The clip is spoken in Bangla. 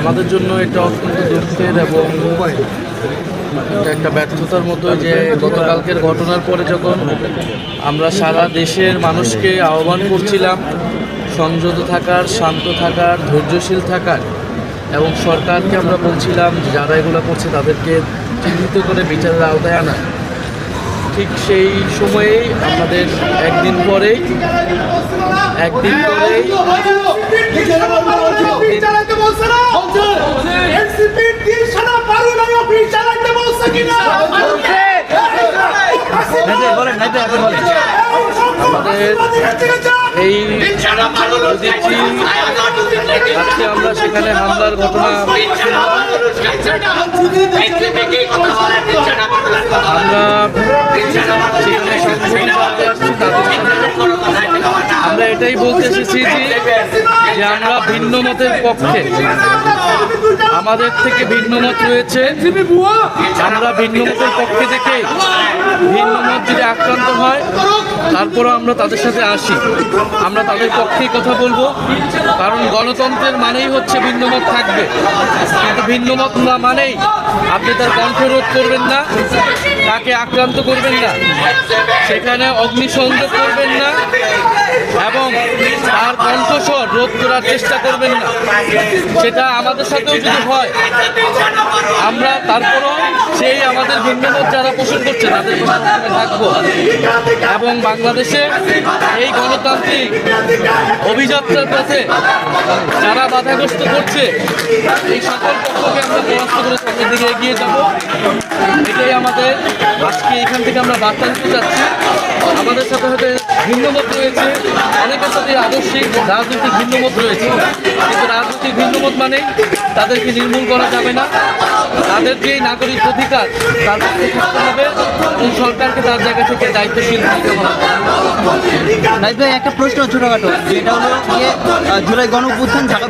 আমাদের জন্য এটা অত্যন্ত দুঃখের এবং একটা ব্যর্থতার মতো যে গতকালকের ঘটনার পরে যখন আমরা সারা দেশের মানুষকে আহ্বান করছিলাম, সংযত থাকার, শান্ত থাকার, ধৈর্যশীল থাকার, এবং সরকারকে আমরা বলছিলাম যারা এগুলো করছে তাদেরকে চিহ্নিত করে বিচারের আওতায় আনা। ঠিক সেই সময়েই আমাদের একদিন পরেই একদিন পরেই আমাদের এই দেখছি আজকে আমরা সেখানে হামলার ঘটনা আমরা সেখানে সংশোধন করতে আসছি তাদের সাথে আমরা এটাই বলতে এসেছি যে যে আমরা ভিন্ন মতের পক্ষে আমাদের থেকে ভিন্ন মত রয়েছে আমরা ভিন্ন মতের পক্ষে থেকে ভিন্ন মত যদি আক্রান্ত হয় তারপরও আমরা তাদের সাথে আসি। আমরা তাদের পক্ষেই কথা বলব। কারণ গণতন্ত্রের মানেই হচ্ছে ভিন্ন মত থাকবে। কিন্তু ভিন্ন মত না মানেই আপনি তার কণ্ঠরোধ করবেন না, তাকে আক্রান্ত করবেন না, সেখানে অগ্নিসংযোগ করবেন না, এবং তার কণ্ঠস্বর রোধ করার চেষ্টা করবেন না। সেটা আমাদের সাথেও যদি হয়, আমরা তারপরও সেই আমাদের ভিন্নমত যারা পোষণ করছে, তাদের পাশে থাকব এবং বাংলাদেশে এই গণতান্ত্রিক অভিযাত্রার পথে যারা বাধাগ্রস্ত করছে, এই সকল পক্ষকে আমরা পরাস্ত করে সামনের দিকে এগিয়ে যাব। এটাই আমাদের আজকে এখান থেকে আমরা বার্তা দিতে চাচ্ছি। আমাদের সাথে হয়তো ভিন্নমত রয়েছে। অনেকের সাথে আদর্শিক রাজনৈতিক ভিন্নমত রয়েছে। কিন্তু রাজনৈতিক ভিন্নমত মানে তাদেরকে নির্মূল করা যাবে না। তাদের যে নাগরিক অধিকার পক্ষে থাকতে হবে। এবং সরকারকে তার জায়গা থেকে দায়িত্বশীল একটা প্রশ্ন ছোটখাটো। যেটা হলো জুলাই গণ